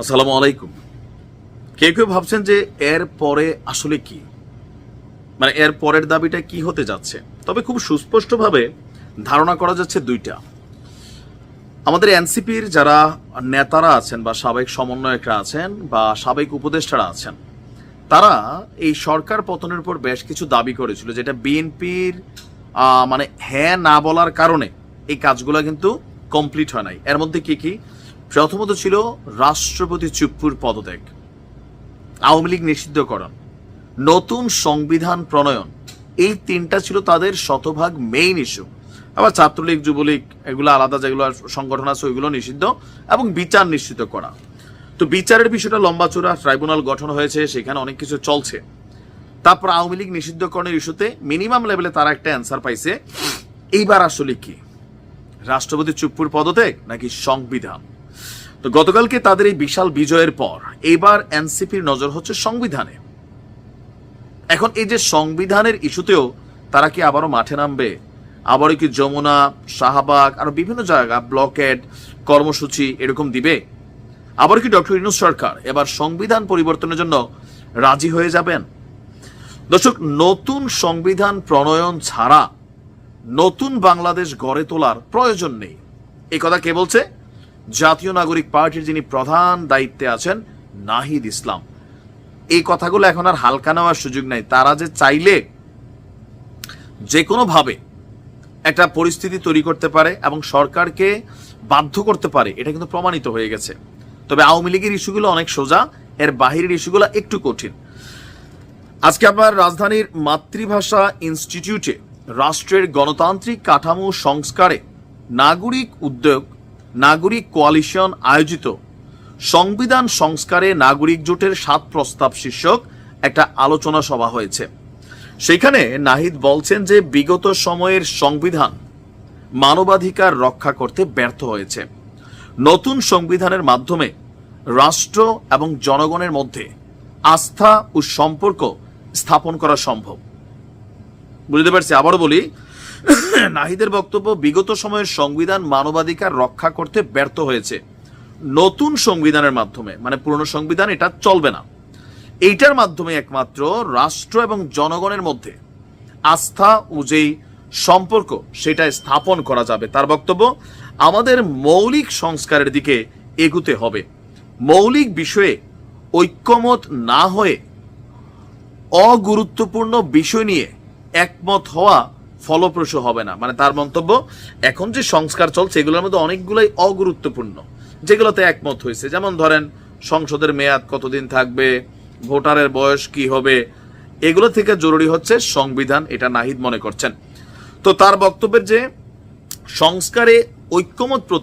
আসসালামু আলাইকুম। কেউ কেউ ভাবছেন যে এর পরে আসলে কি? মানে এর পরের দাবিটা কি হতে যাচ্ছে? তবে খুব সুস্পষ্টভাবে ধারণা করা যাচ্ছে দুইটা। আমাদের এনসিপির যারা নেতারা আছেন বা সাবেক সমন্বয়করা আছেন বা সাবেক উপদেষ্টারা আছেন, তারা এই সরকার পতনের উপর বেশ কিছু দাবি করেছিল, যেটা বিএনপির মানে হ্যাঁ না বলার কারণে এই কাজগুলো কিন্তু কমপ্লিট হয় নাই। এর মধ্যে কি কি? প্রথমত ছিল রাষ্ট্রপতি চুপ্পুর পদত্যাগ। আওয়ামী লীগ নিষিদ্ধকরণ। নতুন সংবিধান প্রণয়ন। এই তিনটা ছিল তাদের শতভাগ মেইন ইস্যু আবার ছাত্রলীগ, যুবলীগ, এগুলো আলাদা যেগুলো সংগঠন আছে, ওইগুলো নিষিদ্ধ এবং বিচার নিশ্চিত করা। তো বিচারের বিষয়টা লম্বা চূড়া, ট্রাইব্যুনাল গঠন হয়েছে, সেখানে অনেক কিছু চলছে। তারপর আওয়ামী লীগ নিষিদ্ধকরণের ইস্যুতে মিনিমাম লেভেলে তারা একটা অ্যান্সার পাইছে। এইবার আসলে কি? রাষ্ট্রপতি চুপ্পুর পদত্যাগ নাকি সংবিধান? তো গতকালকে তাদের এই বিশাল বিজয়ের পর এইবার এনসিপির নজর হচ্ছে সংবিধানে। এখন এই যে সংবিধানের ইস্যুতেও তারা কি আবারও মাঠে নামবে? আবারও কি যমুনা, শাহবাগ, আরও বিভিন্ন জায়গা ব্লকেড কর্মসূচি এরকম দিবে? আবার কি ডক্টর ইনুস সরকার এবার সংবিধান পরিবর্তনের জন্য রাজি হয়ে যাবেন? দর্শক, নতুন সংবিধান প্রণয়ন ছাড়া নতুন বাংলাদেশ গড়ে তোলার প্রয়োজন নেই। এই কথা কে বলছে? জাতীয় নাগরিক পার্টির যিনি প্রধান দায়িত্বে আছেন, নাহিদ ইসলাম। এই কথাগুলো এখন আর হালকা নেওয়ার সুযোগ নাই। তারা যে চাইলে যে কোনোভাবে একটা পরিস্থিতি তৈরি করতে পারে এবং সরকারকে বাধ্য করতে পারে, এটা কিন্তু প্রমাণিত হয়ে গেছে। তবে আওয়ামী লীগের ইস্যুগুলো অনেক সোজা, এর বাহিরের ইস্যুগুলো একটু কঠিন। আজকে আপনার রাজধানীর মাতৃভাষা ইনস্টিটিউটে রাষ্ট্রের গণতান্ত্রিক কাঠামো সংস্কারে নাগরিক উদ্যোগ নাগরিক কোয়ালিশন আয়োজিত সংবিধান সংস্কারে নাগরিক জোটের সাত প্রস্তাব শীর্ষক একটা আলোচনা সভা হয়েছে। সেখানে নাহিদ বলছেন যে বিগত সময়ের সংবিধান মানবাধিকার রক্ষা করতে ব্যর্থ হয়েছে। নতুন সংবিধানের মাধ্যমে রাষ্ট্র এবং জনগণের মধ্যে আস্থা ও সম্পর্ক স্থাপন করা সম্ভব। বুঝতে পারছি? আবারও বলি নাহিদের বক্তব্য বিগত সময়ের সংবিধান মানবাধিকার রক্ষা করতে ব্যর্থ হয়েছে। নতুন সংবিধানের মাধ্যমে মানে পুরনো সংবিধান, এটা চলবে না। এইটার মাধ্যমে একমাত্র রাষ্ট্র এবং জনগণের মধ্যে আস্থা ও যেই সম্পর্ক, সেটা স্থাপন করা যাবে। তার বক্তব্য, আমাদের মৌলিক সংস্কারের দিকে এগুতে হবে। মৌলিক বিষয়ে ঐক্যমত না হয়ে অগুরুত্বপূর্ণ বিষয় নিয়ে একমত হওয়া ফলপ্রসূ হবে না। মানে তার মন্তব্য, এখন যে সংস্কার চলছে, এগুলোর মধ্যে অনেকগুলোই অগুরুত্বপূর্ণ, যেগুলোতে একমত হয়েছে। যেমন ধরেন, সংসদের মেয়াদ কতদিন থাকবে, ভোটারের বয়স কি হবে, এগুলো থেকে জরুরি হচ্ছে সংবিধান, এটা নাহিদ মনে করছেন। তো তার বক্তব্যের যে সংস্কারে ঐক্যমত প্রতি